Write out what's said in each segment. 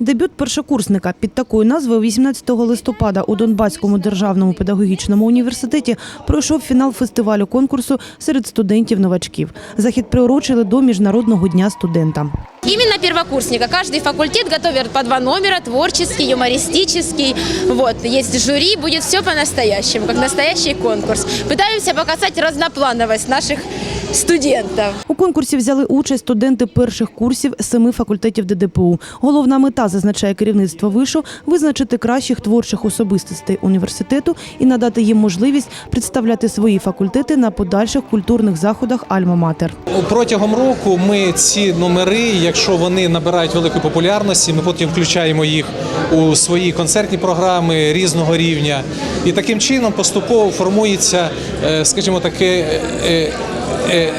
Дебют першокурсника під такою назвою 18 листопада у Донбаському державному педагогічному університеті пройшов фінал фестивалю конкурсу серед студентів-новачків. Захід приурочили до Міжнародного дня студента. Именно первокурсника. Каждый факультет готовит по два номера, творческий, юмористический. Вот, есть жюри, будет все по-настоящему, как настоящий конкурс. Пытаемся показать разноплановость наших студентов. У конкурсі взяли участь студенти перших курсів семи факультетів ДДПУ. Головна мета, зазначає керівництво вишу, визначити кращих творчих особистостей університету і надати їм можливість представляти свої факультети на подальших культурних заходах Альма-Матер. Протягом року ми ці номери, якщо вони набирають великої популярності, ми потім включаємо їх у свої концертні програми різного рівня. І таким чином поступово формується, е, скажімо, таке е, е,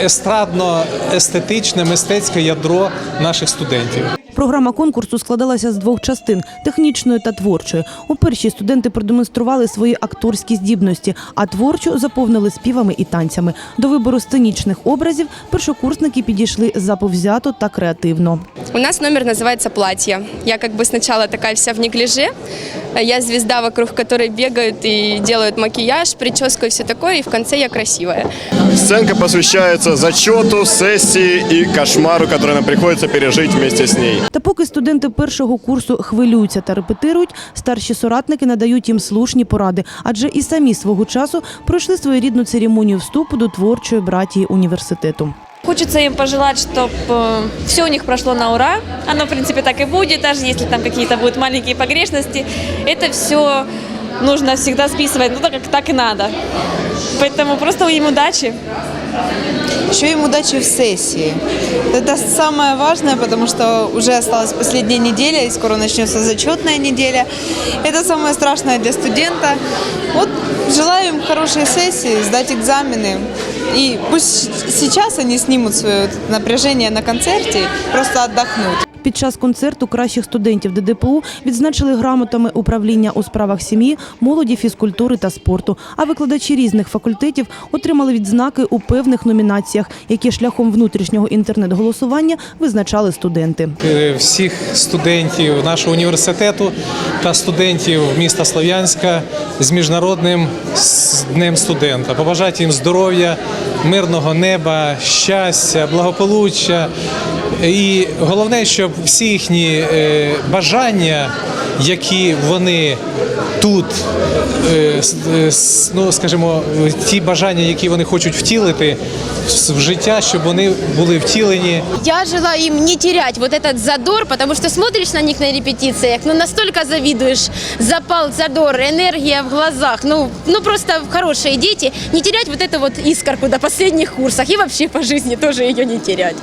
естрадно-естетичне мистецьке ядро наших студентів. Програма конкурсу складалася з двох частин технічної та творчої. У першій студенти продемонстрували свої акторські здібності, а творчу заповнили співами і танцями. До вибору сценічних образів першокурсники підійшли заповзято та креативно. У нас номер называется «Платье». Я как бы сначала такая вся в неглиже. Я звезда, вокруг которой бегают и делают макияж, прическу и все такое. И в конце я красивая. Сценка посвящается зачету, сессии и кошмару, который нам приходится пережить вместе с ней. Та поки студенти першого курсу хвилюються та репетирують, старші соратники надають їм слушні поради, адже і самі свого часу пройшли своєрідну церемонію вступу до творчої братії університету. Хочется им пожелать, чтобы все у них прошло на ура. Оно, в принципе, так и будет, даже если там какие-то будут маленькие погрешности. Это все нужно всегда списывать, ну так как так и надо. Поэтому просто им удачи. Еще им удачи в сессии. Это самое важное, потому что уже осталась последняя неделя, и скоро начнется зачетная неделя. Это самое страшное для студента. Вот желаю им хорошей сессии, сдать экзамены. И пусть сейчас они снимут свое напряжение на концерте, просто отдохнут. Під час концерту кращих студентів ДДПУ відзначили грамотами управління у справах сім'ї, молоді, фізкультури та спорту. А викладачі різних факультетів отримали відзнаки у певних номінаціях, які шляхом внутрішнього інтернет-голосування визначали студенти. Е, всіх студентів нашого університету та студентів міста Слов'янська з міжнародним днем студента. Побажати їм здоров'я, мирного неба, щастя, благополуччя. І головне, щоб всі їхні е, бажання, які вони тут, е, с- е, с- ну скажімо, ті бажання, які вони хочуть втілити в життя, щоб вони були втілені Я желаю им не терять вот этот задор, потому что смотришь на них на репетициях, ну настолько завидуешь. Запал, задор, энергия в глазах. Ну, ну просто хорошие дети. Не терять вот эту вот искорку до последних курсах и вообще по жизни тоже ее не терять.